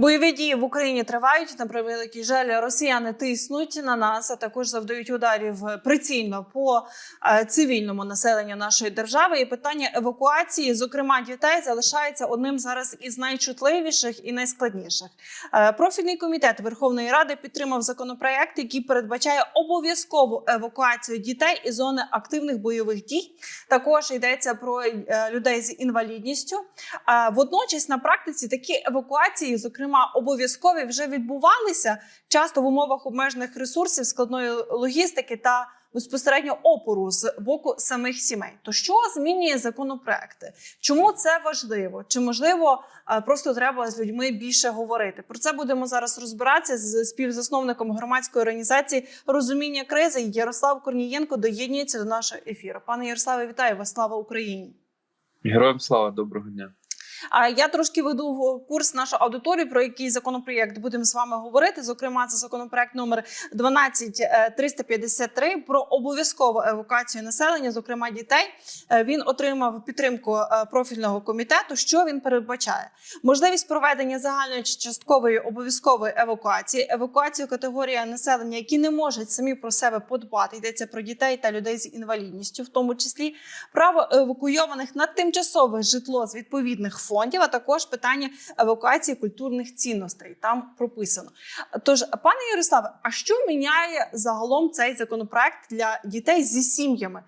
Бойові дії в Україні тривають. На превеликий жаль, росіяни тиснуть на нас, а також завдають ударів прицільно по е, цивільному населенню нашої держави. І питання евакуації, зокрема дітей, залишається одним зараз із найчутливіших і найскладніших. Е, Профільний комітет Верховної Ради підтримав законопроект, який передбачає обов'язкову евакуацію дітей із зони активних бойових дій. Також йдеться про е, людей з інвалідністю. Водночас на практиці такі евакуації, зокрема обов'язкові, вже відбувалися часто в умовах обмежених ресурсів, складної логістики та безпосередньо опору з боку самих сімей. То що змінює законопроекти? Чому це важливо? Чи можливо е, просто треба з людьми більше говорити? Про це будемо зараз розбиратися з співзасновником громадської організації розуміння кризи Ярослав Корнієнко доєднується до нашого ефіру. Пане Ярославе, вітаю вас! Слава Україні! Героям слава, доброго дня. А я трошки веду курс нашу аудиторію, про який законопроєкт будемо з вами говорити. Зокрема, це законопроект номер 12353 про обов'язкову евакуацію населення, зокрема дітей. Е, Він отримав підтримку е, профільного комітету. Що він передбачає? Можливість проведення загальної чи часткової обов'язкової евакуації, евакуацію категорії населення, які не можуть самі про себе подбати. Йдеться про дітей та людей з інвалідністю, в тому числі право евакуйованих на тимчасове житло з відповідних фондів, а також питання евакуації культурних цінностей. Там прописано. Тож, пане Ярославе, а що міняє загалом цей законопроект для дітей зі сім'ями?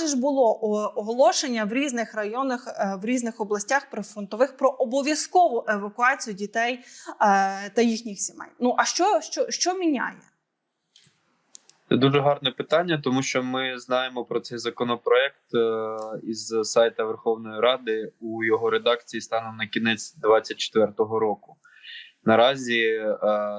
Же ж було оголошення в різних районах, е, в різних областях прифронтових про обов'язкову евакуацію дітей е, та їхніх сімей. Ну а що, що, що міняє? Це дуже гарне питання, тому що ми знаємо про цей законопроект е, із сайта Верховної Ради у його редакції станом на кінець 2024 року. Наразі, е,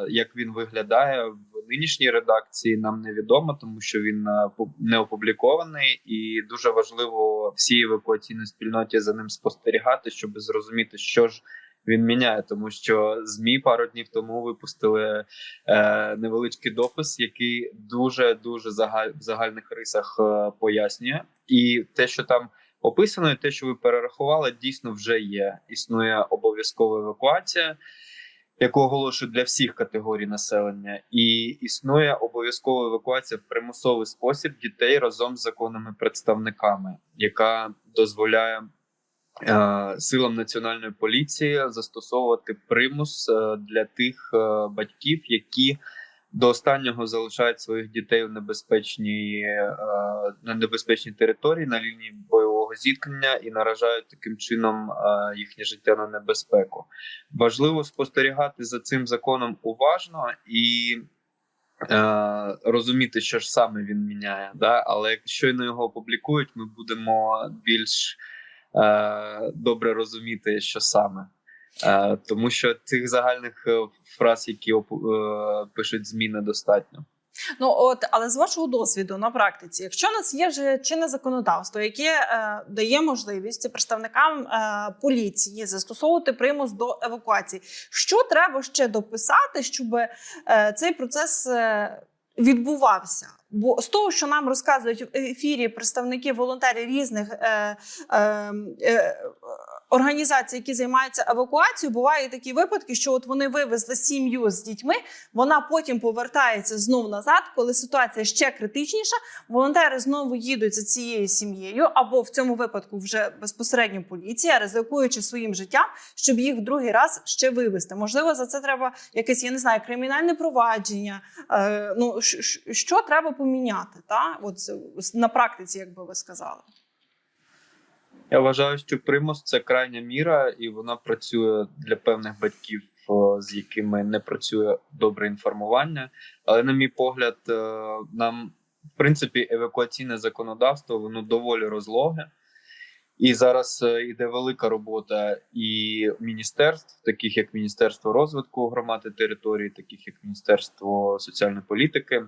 як він виглядає в нинішній редакції, нам невідомо, тому що він е, не опублікований, і дуже важливо всій евакуаційній спільноті за ним спостерігати, щоб зрозуміти, що ж він міняє, тому що змі пару днів тому випустили е, невеличкий допис, який дуже дуже загаль, в загальних рисах е, пояснює, і те, що там описано, і те, що ви перерахували, дійсно вже є. Існує обов'язкова евакуація, яку оголошують для всіх категорій населення, і існує обов'язкова евакуація в примусовий спосіб дітей разом з законними представниками, яка дозволяє силам національної поліції застосовувати примус е, для тих е, батьків, які до останнього залишають своїх дітей в небезпечній е, на небезпечній території на лінії бойового зіткнення і наражають таким чином е, їхнє життя на небезпеку. Важливо спостерігати за цим законом уважно і. Е, розуміти, що ж саме він міняє, да? але щойно його опублікують, ми будемо більш е, добре розуміти, що саме. Е, тому що цих загальних е, фраз, які е, пишуть ЗМІ, недостатньо. Ну от, але з вашого досвіду на практиці, якщо у нас є вже чинне законодавство, яке е, дає можливість представникам е, поліції застосовувати примус до евакуації, що треба ще дописати, щоб е, цей процес е, відбувався? Бо з того, що нам розказують в ефірі представники волонтерів різних е, е, е, організацій, які займаються евакуацією, бувають такі випадки, що от вони вивезли сім'ю з дітьми, вона потім повертається знов назад, коли ситуація ще критичніша. Волонтери знову їдуть за цією сім'єю, або в цьому випадку вже безпосередньо поліція, ризикуючи своїм життям, щоб їх в другий раз ще вивезти. Можливо, за це треба якесь, я не знаю, кримінальне провадження. Е, ну що треба поміняти? Та от на практиці, як би ви сказали. Я вважаю, що примус це крайня міра, і вона працює для певних батьків, з якими не працює добре інформування. Але, на мій погляд, е, нам в принципі евакуаційне законодавство воно доволі розлоге. І зараз е, йде велика робота і міністерств, таких як Міністерство розвитку громад і територій, таких як Міністерство соціальної політики.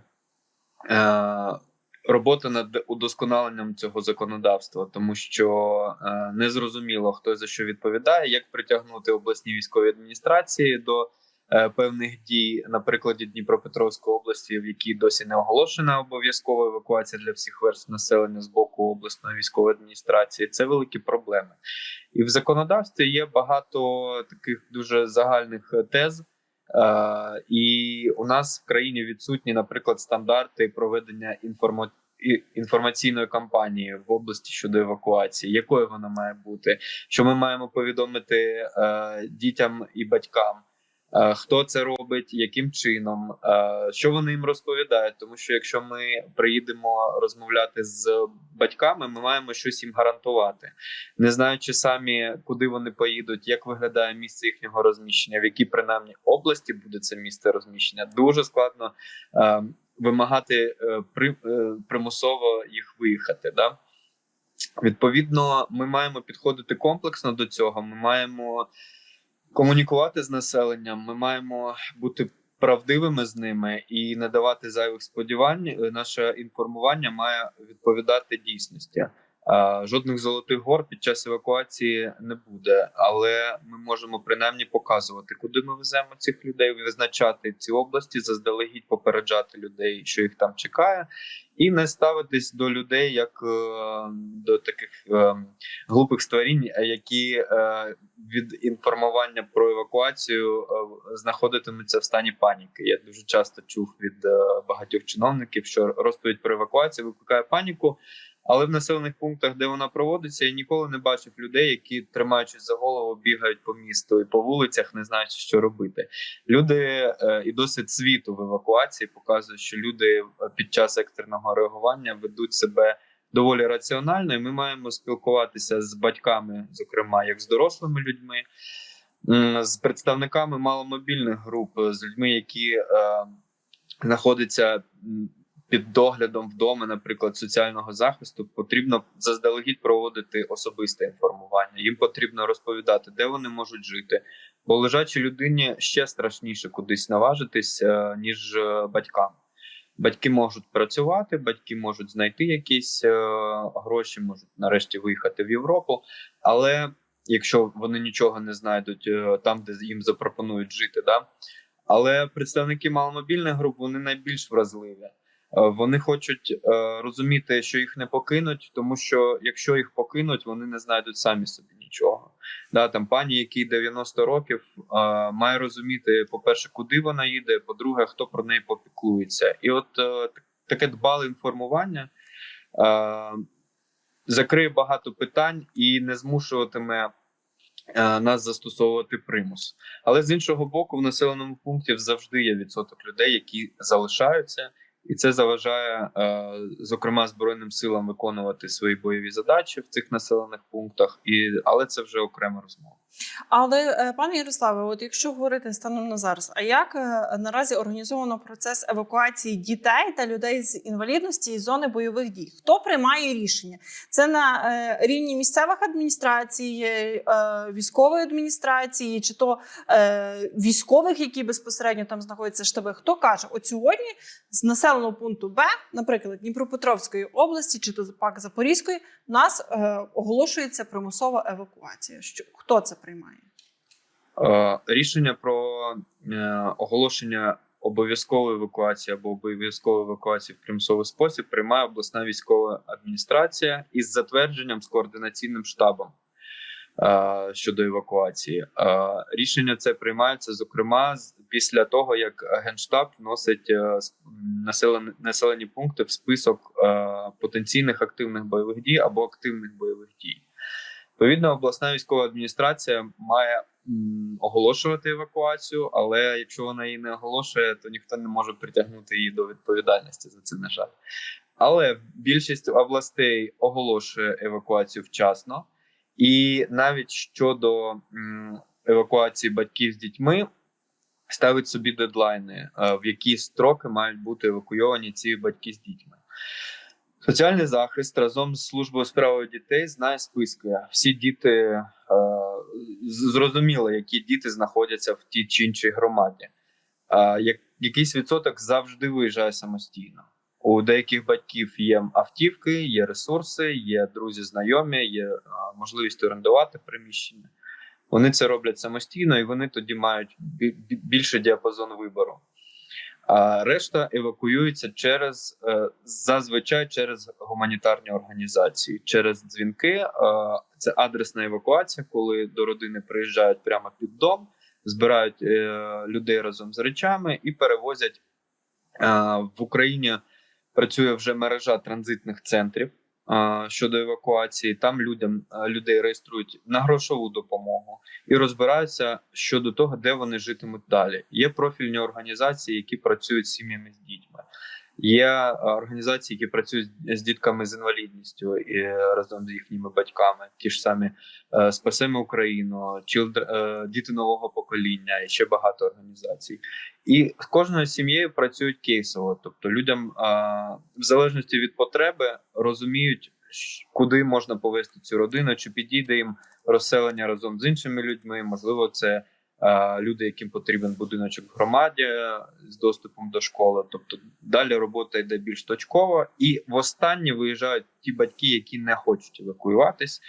Робота над удосконаленням цього законодавства, тому що е, незрозуміло, хто за що відповідає, як притягнути обласні військові адміністрації до е, певних дій на прикладі Дніпропетровської області, в якій досі не оголошена обов'язкова евакуація для всіх верств населення з боку обласної військової адміністрації. Це великі проблеми. І в законодавстві є багато таких дуже загальних тез. Е, і у нас в країні відсутні, наприклад, стандарти проведення інформа... інформаційної кампанії в області щодо евакуації, якою вона має бути, що ми маємо повідомити е, дітям і батькам. Е, Хто це робить, яким чином, е, що вони їм розповідають? Тому що якщо ми приїдемо розмовляти з батьками, ми маємо щось їм гарантувати, не знаючи самі, куди вони поїдуть, як виглядає місце їхнього розміщення, в якій принаймні області буде це місце розміщення. Дуже складно е, вимагати при, примусово їх виїхати. Да? Відповідно, ми маємо підходити комплексно до цього. Ми маємо комунікувати з населенням. Ми маємо бути правдивими з ними і не давати зайвих сподівань. Е, Наше інформування має відповідати дійсності. Жодних золотих гор під час евакуації не буде, але ми можемо принаймні показувати, куди ми веземо цих людей, визначати ці області, заздалегідь попереджати людей, що їх там чекає, і не ставитись до людей як е, до таких е, глупих створінь, е, які від інформування про евакуацію знаходитимуться в стані паніки. Я дуже часто чув від багатьох чиновників, що розповідь про евакуацію викликає паніку. Але в населених пунктах, де вона проводиться, я ніколи не бачив людей, які тримаючись за голову, бігають по місту і по вулицях, не знаючи, що робити. Люди е, і досвід світу в евакуації показує, що люди е, під час екстреного реагування ведуть себе доволі раціонально, і ми маємо спілкуватися з батьками, зокрема, як з дорослими людьми, з представниками маломобільних груп, з людьми, які е, знаходяться під доглядом вдома, наприклад, соціального захисту, потрібно заздалегідь проводити особисте інформування. Їм потрібно розповідати, де вони можуть жити. Бо лежачій людині ще страшніше кудись наважитись, е, ніж е, батькам. Батьки можуть працювати, батьки можуть знайти якісь е, гроші, можуть нарешті виїхати в Європу. Але якщо вони нічого не знайдуть там, де їм запропонують жити, да. Але представники маломобільних груп вони найбільш вразливі. Е, Вони хочуть е, розуміти, що їх не покинуть, тому що якщо їх покинуть, вони не знайдуть самі собі нічого. Да, там пані, якій 90 років, е, має розуміти, по-перше, куди вона їде, по-друге, хто про неї попіклується. І от таке дбале інформування закриє багато питань і не змушуватиме нас застосовувати примус. Але з іншого боку, в населеному пункті завжди є відсоток людей, які залишаються, і це заважає, е, зокрема, збройним силам виконувати свої бойові задачі в цих населених пунктах. І але це вже окрема розмова. Але е, пане Ярославе, от якщо говорити станом на зараз, а як е, наразі організовано процес евакуації дітей та людей з інвалідності із зони бойових дій? Хто приймає рішення? Це на рівні місцевих адміністрацій, військової адміністрації, чи то військових, які безпосередньо там знаходяться штаби? Хто каже, от сьогодні з населеного пункту Б, наприклад, Дніпропетровської області чи то пак Запорізької, у нас е, оголошується примусова евакуація. Що хто це приймає? Е, Рішення про е, оголошення обов'язкової евакуації або обов'язкової евакуації в примусовий спосіб приймає обласна військова адміністрація із затвердженням з координаційним штабом щодо евакуації. Е, Рішення це приймається зокрема після того, як генштаб вносить е, населені, населені пункти в список е, потенційних активних бойових дій або активних бойових дій. Відповідно, обласна військова адміністрація має оголошувати евакуацію, але якщо вона її не оголошує, то ніхто не може притягнути її до відповідальності за це, на жаль. Але більшість областей оголошує евакуацію вчасно, і навіть щодо евакуації батьків з дітьми ставить собі дедлайни, е, в які строки мають бути евакуйовані ці батьки з дітьми. Соціальний захист разом з службою у справах дітей знає списки. Всі діти е, з- зрозуміло, які діти знаходяться в тій чи іншій громаді. Е, як, якийсь відсоток завжди виїжджає самостійно. У деяких батьків є автівки, є ресурси, є друзі, знайомі, є можливість орендувати приміщення. Вони це роблять самостійно, і вони тоді мають бі- бі- більший діапазон вибору. А решта евакуюється через е, зазвичай через гуманітарні організації, через дзвінки. Це адресна евакуація, коли до родини приїжджають прямо під дом, збирають е, людей разом з речами і перевозять е, в Україні. Працює вже мережа транзитних центрів а, щодо евакуації. Там людям людей реєструють на грошову допомогу і розбираються щодо того, де вони житимуть далі. Є профільні організації, які працюють з сім'ями з дітьми. Є е, організації, які працюють з дітками з інвалідністю і е, разом з їхніми батьками, ті ж самі е, Спасемо Україну, діти нового покоління і ще багато організацій. І з кожною сім'єю працюють кейсово, тобто людям в залежності від потреби розуміють, куди можна повести цю родину, чи підійде їм розселення разом з іншими людьми. Можливо, це люди, яким потрібен будиночок в громаді е, з доступом до школи. Тобто далі робота йде більш точково, і востаннє виїжджають ті батьки, які не хочуть евакуюватись.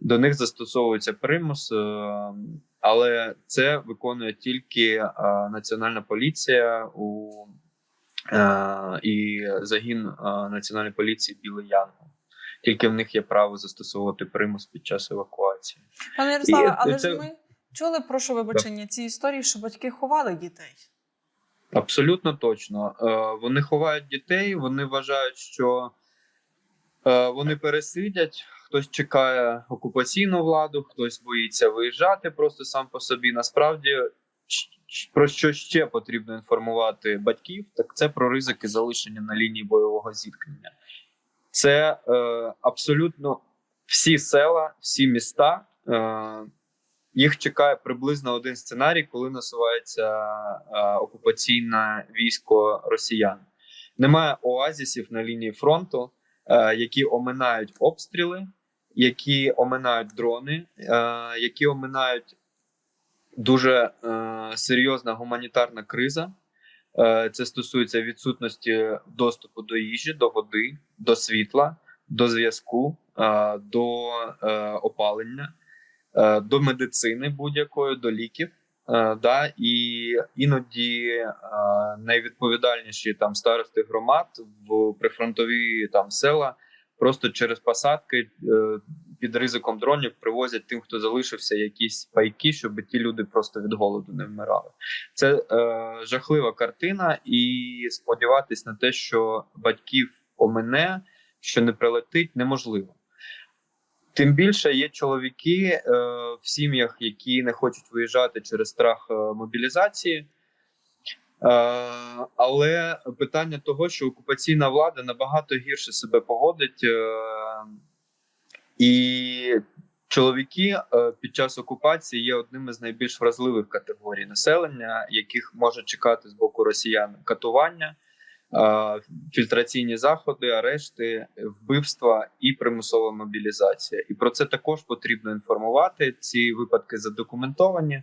До них застосовується примус, е, але це виконує тільки е, національна поліція у е, і загін е, національної поліції Білий Янгол. Тільки в них є право застосовувати примус під час евакуації. Пане Ярославе, але це- ж ми чули, прошу вибачення, ці історії, що батьки ховали дітей. Абсолютно точно. Е, Вони ховають дітей, вони вважають, що е, вони пересидять. Хтось чекає окупаційну владу, хтось боїться виїжджати просто сам по собі. Насправді, про що ще потрібно інформувати батьків, так це про ризики залишення на лінії бойового зіткнення. Це е, абсолютно всі села, всі міста. Е, їх чекає приблизно один сценарій, коли насувається е, окупаційне військо росіян. Немає оазісів на лінії фронту, е, які оминають обстріли, які оминають дрони, е, які оминають дуже серйозна гуманітарна криза. Це стосується відсутності доступу до їжі, до води, до світла, до зв'язку, до опалення до медицини будь-якої, до ліків. Е, Да, і іноді е, найвідповідальніші там старости громад в прифронтові там села просто через посадки е, під ризиком дронів привозять тим, хто залишився, якісь пайки, щоб ті люди просто від голоду не вмирали. Це е, жахлива картина, і сподіватись на те, що батьків омине, що не прилетить, неможливо. Тим більше є чоловіки е, в сім'ях, які не хочуть виїжджати через страх е, мобілізації. Е, але питання того, що окупаційна влада набагато гірше себе поводить, е, і чоловіки під час окупації є одним із найбільш вразливих категорій населення, яких може чекати з боку росіян катування, фільтраційні заходи, арешти, вбивства і примусова мобілізація. І про це також потрібно інформувати. Ці випадки задокументовані,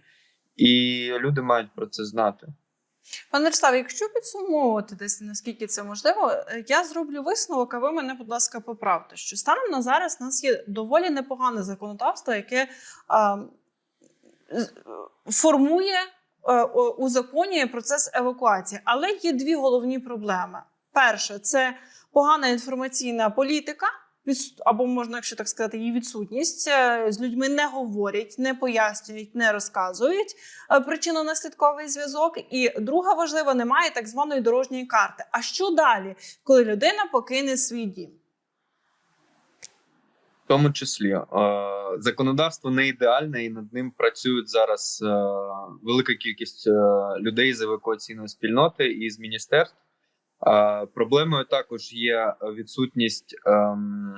і люди мають про це знати. Пане Ярославе, якщо підсумовувати десь наскільки це можливо, е, я зроблю висновок, а ви мене, будь ласка, поправте, що станом на зараз у нас є доволі непогане законодавство, яке а, формує, узаконює процес евакуації. Але є дві головні проблеми: перше, це погана інформаційна політика. Або можна, якщо так сказати, її відсутність Е, з людьми не говорять, не пояснюють, не розказують е, причинно-наслідковий зв'язок. І друга важлива, немає так званої дорожньої карти. А що далі, коли людина покине свій дім? Тому числі е, законодавство не ідеальне, і над ним працюють зараз е, велика кількість е, людей з евакуаційної спільноти і з міністерств. Е, проблемою також є відсутність. ем,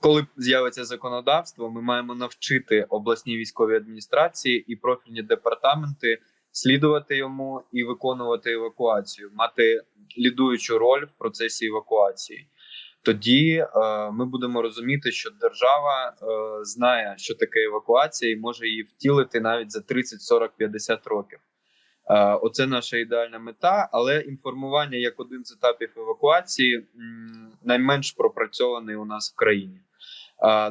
коли з'явиться законодавство, ми маємо навчити обласні військові адміністрації і профільні департаменти слідувати йому і виконувати евакуацію, мати лідуючу роль в процесі евакуації. Тоді е, ми будемо розуміти, що держава е, знає, що таке евакуація, і може її втілити навіть за 30, 40, 50 років. Е, оце наша ідеальна мета, але інформування як один з етапів евакуації найменш пропрацьований у нас в країні.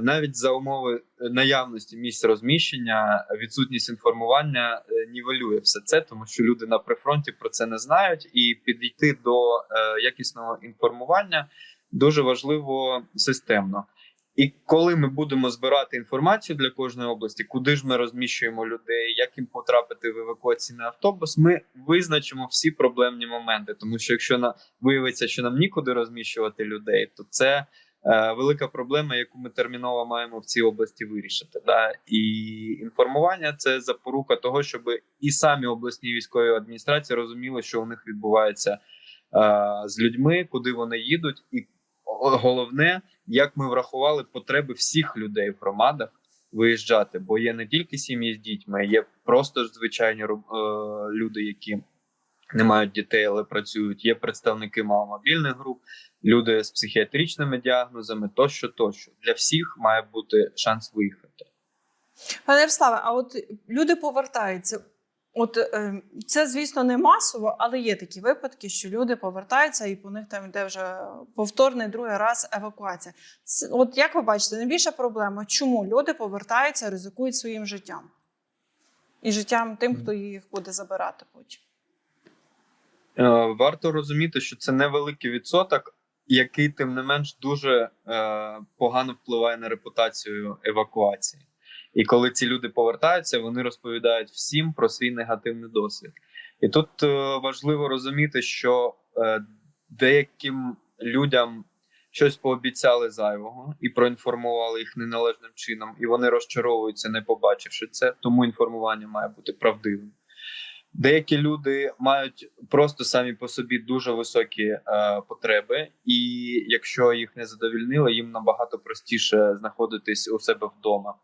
Навіть за умови наявності місць розміщення, відсутність інформування нівелює все це, тому що люди на прифронті про це не знають, і підійти до якісного інформування дуже важливо системно. І коли ми будемо збирати інформацію для кожної області, куди ж ми розміщуємо людей, як їм потрапити в евакуаційний автобус, ми визначимо всі проблемні моменти. Тому що якщо на виявиться, що нам нікуди розміщувати людей, то це е, велика проблема, яку ми терміново маємо в цій області вирішити. Да? І інформування це запорука того, щоб і самі обласні військові адміністрації розуміли, що у них відбувається е, з людьми, куди вони їдуть, і головне, як ми врахували потреби всіх людей в громадах виїжджати, бо є не тільки сім'ї з дітьми, є просто звичайні е, люди, які не мають дітей, але працюють. Є представники маломобільних груп, люди з психіатричними діагнозами, тощо, тощо. Для всіх має бути шанс виїхати. Пане Ярославе, а от люди повертаються. От е, це, звісно, не масово, але є такі випадки, що люди повертаються, і по них там йде вже повторний другий раз евакуація. От як ви бачите, найбільша проблема, чому люди повертаються, ризикують своїм життям і життям тим, хто їх буде забирати потім. Е, Варто розуміти, що це невеликий відсоток, який тим не менш дуже е, погано впливає на репутацію евакуації. І коли ці люди повертаються, вони розповідають всім про свій негативний досвід. І тут е, важливо розуміти, що е, деяким людям щось пообіцяли зайвого і проінформували їх неналежним чином, і вони розчаровуються, не побачивши це. Тому інформування має бути правдивим. Деякі люди мають просто самі по собі дуже високі е, потреби, і якщо їх не задовільнили, їм набагато простіше знаходитись у себе вдома.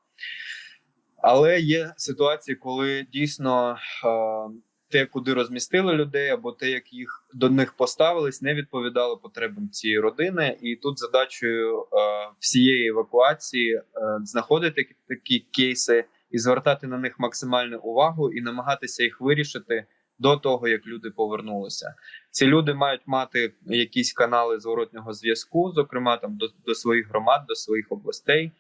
Але є ситуації, коли дійсно е, те, куди розмістили людей, або те, як їх до них поставились, не відповідало потребам цієї родини. І тут задачею е, всієї евакуації е, знаходити такі- кейси і звертати на них максимальну увагу і намагатися їх вирішити до того, як люди повернулися. Ці люди мають мати якісь канали зворотнього зв'язку, зокрема там до, до своїх громад, до своїх областей.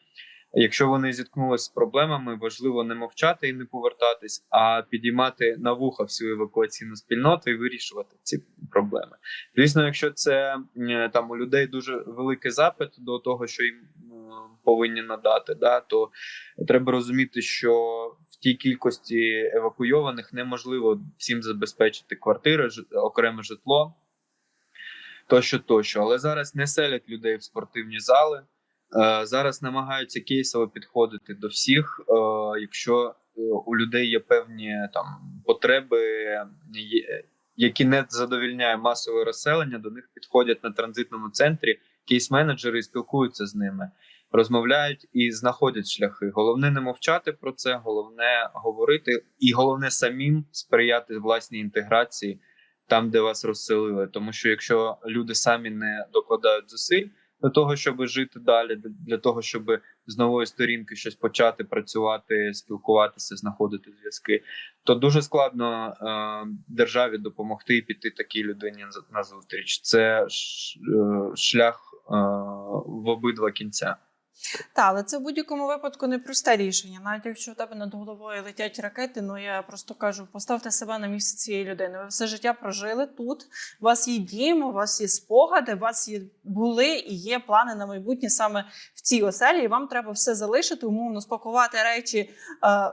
Якщо вони зіткнулися з проблемами, важливо не мовчати і не повертатись, а підіймати на вуха всю евакуаційну спільноту і вирішувати ці проблеми. Звісно, якщо це там у людей дуже великий запит до того, що їм повинні надати, да, то треба розуміти, що в тій кількості евакуйованих неможливо всім забезпечити квартири, окреме житло, тощо, тощо. Але зараз не селять людей в спортивні зали. Е, Зараз намагаються кейсово підходити до всіх. Е, Якщо е, у людей є певні там потреби, які не задовільняє масове розселення, до них підходять на транзитному центрі кейс-менеджери спілкуються з ними, розмовляють і знаходять шляхи. Головне не мовчати про це, головне говорити, і головне самим сприяти власній інтеграції там, де вас розселили. Тому що якщо люди самі не докладають зусиль для того, щоб жити далі, для того, щоб з нової сторінки щось почати працювати, спілкуватися, знаходити зв'язки, то дуже складно е, державі допомогти і піти такій людині на- на зустріч. Це е, шлях е, в обидва кінця. Так, але це в будь-якому випадку не просте рішення. Навіть якщо у тебе над головою летять ракети, ну я просто кажу, поставте себе на місце цієї людини. Ви все життя прожили тут. У вас є дім, у вас є спогади, у вас є були і є плани на майбутнє саме в цій оселі. І вам треба все залишити, умовно спакувати речі е,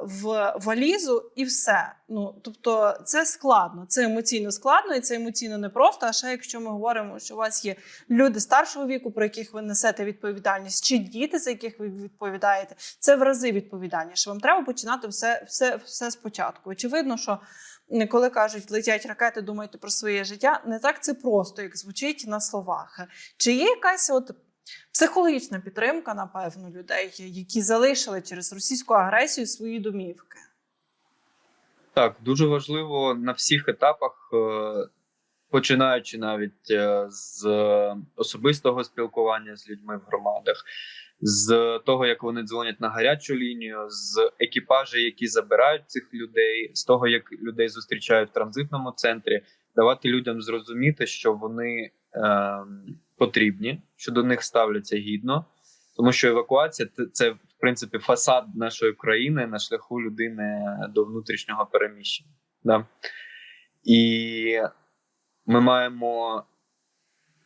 в валізу і все. Ну тобто, це складно, це емоційно складно, і це емоційно непросто. А ще якщо ми говоримо, що у вас є люди старшого віку, про яких ви несете відповідальність, чи діти, за яких ви відповідаєте, це в рази відповідальніше. Вам треба починати все, все, все спочатку. Очевидно, що коли кажуть, летять ракети, думайте про своє життя, не так це просто, як звучить на словах. Чи є якась от психологічна підтримка, напевно, людей, які залишили через російську агресію свої домівки? Так, дуже важливо на всіх етапах, е, починаючи навіть е, з особистого спілкування з людьми в громадах, з того, як вони дзвонять на гарячу лінію, з екіпажів, які забирають цих людей, з того, як людей зустрічають в транзитному центрі, давати людям зрозуміти, що вони е, потрібні, що до них ставляться гідно, тому що евакуація це в принципі фасад нашої країни на шляху людини до внутрішнього переміщення. Да? І ми маємо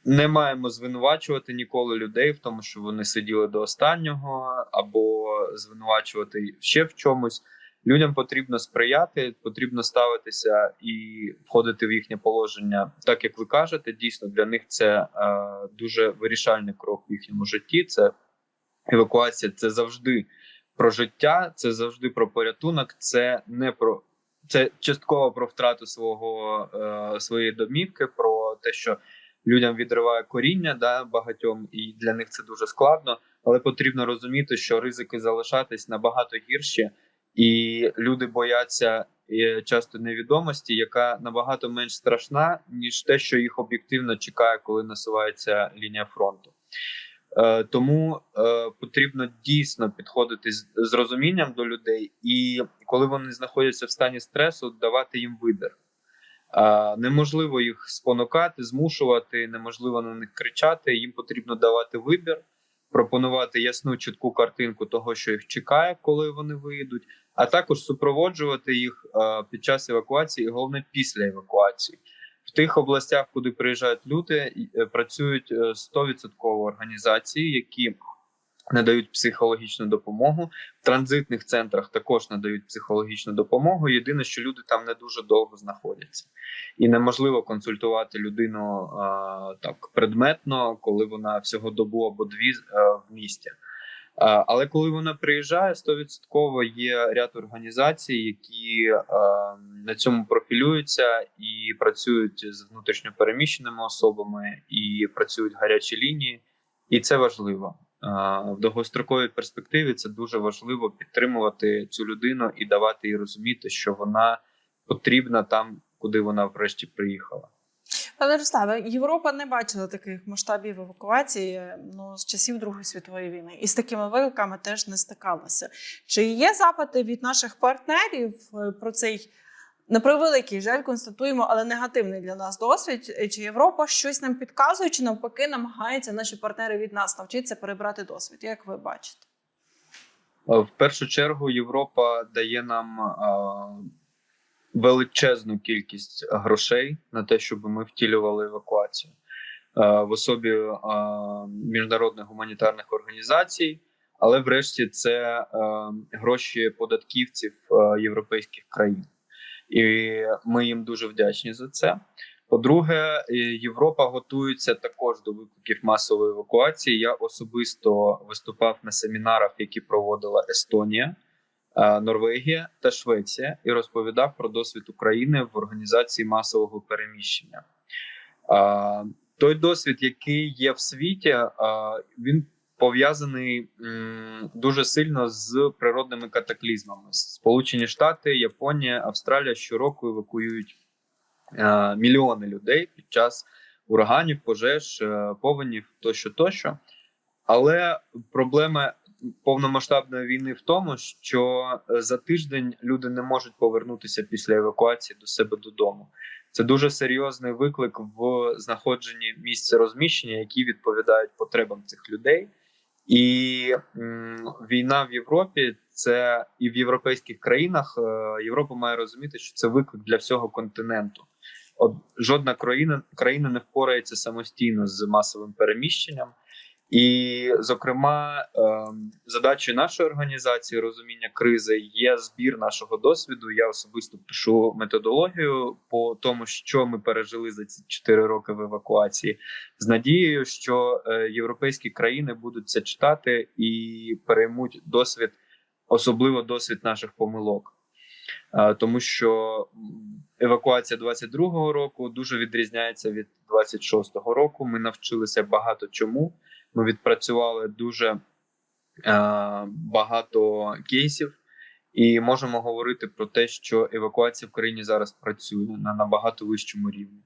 не маємо звинувачувати ніколи людей в тому, що вони сиділи до останнього, або звинувачувати ще в чомусь. Людям потрібно сприяти, потрібно ставитися і входити в їхнє положення, так як ви кажете. Дійсно, для них це е, дуже вирішальний крок в їхньому житті. Це евакуація, це завжди про життя, це завжди про порятунок. Це не про це частково про втрату свого е, своєї домівки, про те, що людям відриває коріння, да, багатьом, і для них це дуже складно. Але потрібно розуміти, що ризики залишатись набагато гірші, і люди бояться е, часто невідомості, яка набагато менш страшна, ніж те, що їх об'єктивно чекає, коли насувається лінія фронту. Е, тому е, потрібно дійсно підходити з, з розумінням до людей, і коли вони знаходяться в стані стресу, давати їм вибір. Е, неможливо їх спонукати, змушувати, неможливо на них кричати. Їм потрібно давати вибір, пропонувати ясну чітку картинку того, що їх чекає, коли вони виїдуть, а також супроводжувати їх е, під час евакуації, і головне після евакуації. В тих областях, куди приїжджають люди, е, працюють е, 100% організації, які надають психологічну допомогу. В транзитних центрах також надають психологічну допомогу. Єдине, що люди там не дуже довго знаходяться, і неможливо консультувати людину е, так предметно, коли вона всього добу або дві е, в місті. Але коли вона приїжджає, 100% є ряд організацій, які е, на цьому профілюються і працюють з внутрішньо переміщеними особами, і працюють гарячі лінії, і це важливо. В довгостроковій перспективі це дуже важливо підтримувати цю людину і давати їй розуміти, що вона потрібна там, куди вона врешті приїхала. Пане Роставе, Європа не бачила таких масштабів евакуації ну, з часів Другої світової війни, і з такими викликами теж не стикалася. Чи є запити від наших партнерів е, про цей на превеликий жаль, констатуємо, але негативний для нас досвід? Е, Чи Європа щось нам підказує, чи навпаки намагаються наші партнери від нас навчитися перебрати досвід? Як ви бачите? Е, В першу чергу Європа дає нам е, величезну кількість грошей на те, щоб ми втілювали евакуацію е, в особі е, міжнародних гуманітарних організацій. Але врешті це е, гроші податківців е, європейських країн, і ми їм дуже вдячні за це. По-друге, Європа готується також до викликів масової евакуації. Я особисто виступав на семінарах, які проводила Естонія, е, Норвегія та Швеція, і розповідав про досвід України в організації масового переміщення. Е, Той досвід, який є в світі, е, він пов'язаний дуже сильно з природними катаклізмами. Сполучені Штати, Японія, Австралія щороку евакуюють е, мільйони людей під час ураганів, пожеж, е, повенів тощо, тощо. Але проблема повномасштабної війни в тому, що е, за тиждень люди не можуть повернутися після евакуації до себе додому. Це дуже серйозний виклик в знаходженні місця розміщення, які відповідають потребам цих людей. І війна в Європі це і в європейських країнах. е, Європа має розуміти, що це виклик для всього континенту. От жодна країна країна не впорається самостійно з масовим переміщенням. І, зокрема, ем, задачею нашої організації розуміння кризи є збір нашого досвіду. Я особисто пишу методологію по тому, що ми пережили за ці 4 роки в евакуації, з надією, що е, європейські країни будуть це читати і переймуть досвід, особливо досвід наших помилок. Е, Тому що евакуація 22-го року дуже відрізняється від 26-го року. Ми навчилися багато чому. Ми відпрацювали дуже е, багато кейсів, і можемо говорити про те, що евакуація в країні зараз працює на набагато вищому рівні.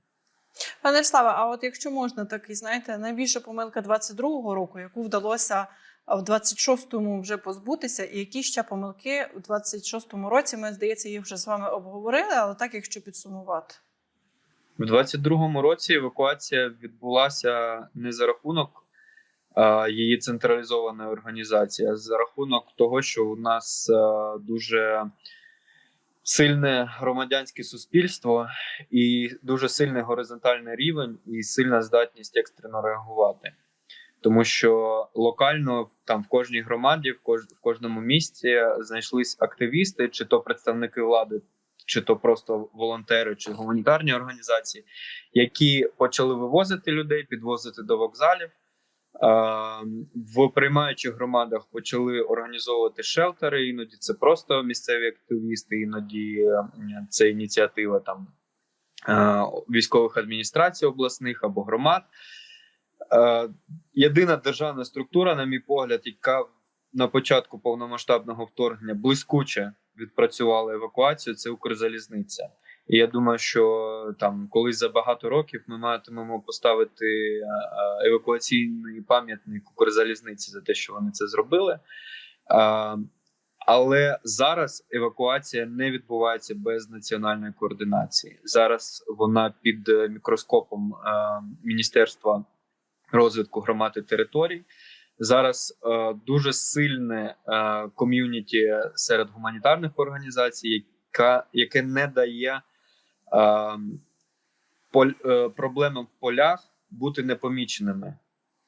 Пане Роставе, а от якщо можна, такий знаєте, найбільша помилка 22-го року, яку вдалося в 26-му вже позбутися, і які ще помилки у 26-му році, ми здається, їх вже з вами обговорили, але так, якщо підсумувати. В 22-му році евакуація відбулася не за рахунок її централізована організація за рахунок того, що у нас е, дуже сильне громадянське суспільство і дуже сильний горизонтальний рівень, і сильна здатність екстрено реагувати. Тому що локально там в кожній громаді, в, кож, в кожному місті знайшлись активісти, чи то представники влади, чи то просто волонтери, чи гуманітарні організації, які почали вивозити людей, підвозити до вокзалів. В приймаючих громадах почали організовувати шелтери. Іноді це просто місцеві активісти, іноді це ініціатива там військових адміністрацій обласних або громад. Єдина державна структура, на мій погляд, яка на початку повномасштабного вторгнення блискуче відпрацювала евакуацію, це Укрзалізниця. І я думаю, що там колись за багато років ми матимемо поставити е, е, евакуаційний пам'ятник Укрзалізниці за те, що вони це зробили. Е, Але зараз евакуація не відбувається без національної координації. Зараз вона під мікроскопом Міністерства розвитку громад і територій. Зараз дуже сильне ком'юніті серед гуманітарних організацій, яка, яке не дає проблемам в полях бути непоміченими.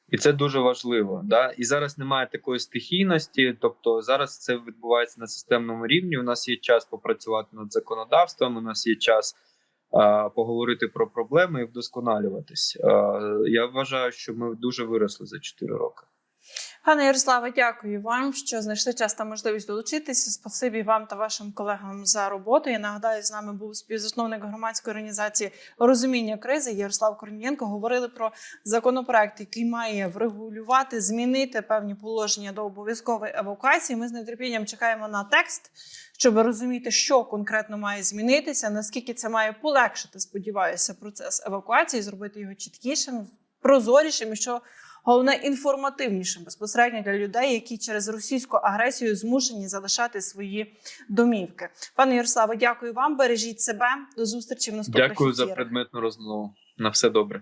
І це дуже важливо. Да? І зараз немає такої стихійності, тобто зараз це відбувається на системному рівні. У нас є час попрацювати над законодавством, у нас є час е, поговорити про проблеми і вдосконалюватись. Е, я вважаю, що ми дуже виросли за 4 роки. Пане Ярославе, дякую вам, що знайшли час та можливість долучитися. Спасибі вам та вашим колегам за роботу. Я нагадаю, з нами був співзасновник громадської організації розуміння кризи Ярослав Корнієнко. Говорили про законопроект, який має врегулювати, змінити певні положення до обов'язкової евакуації. Ми з нетерпінням чекаємо на текст, щоб розуміти, що конкретно має змінитися, наскільки це має полегшити, сподіваюся, процес евакуації, зробити його чіткішим, прозорішим і що головне інформативнішим безпосередньо для людей, які через російську агресію змушені залишати свої домівки. Пане Ярославе, дякую вам. Бережіть себе. До зустрічі в наступних Дякую за предметну розмову. На все добре.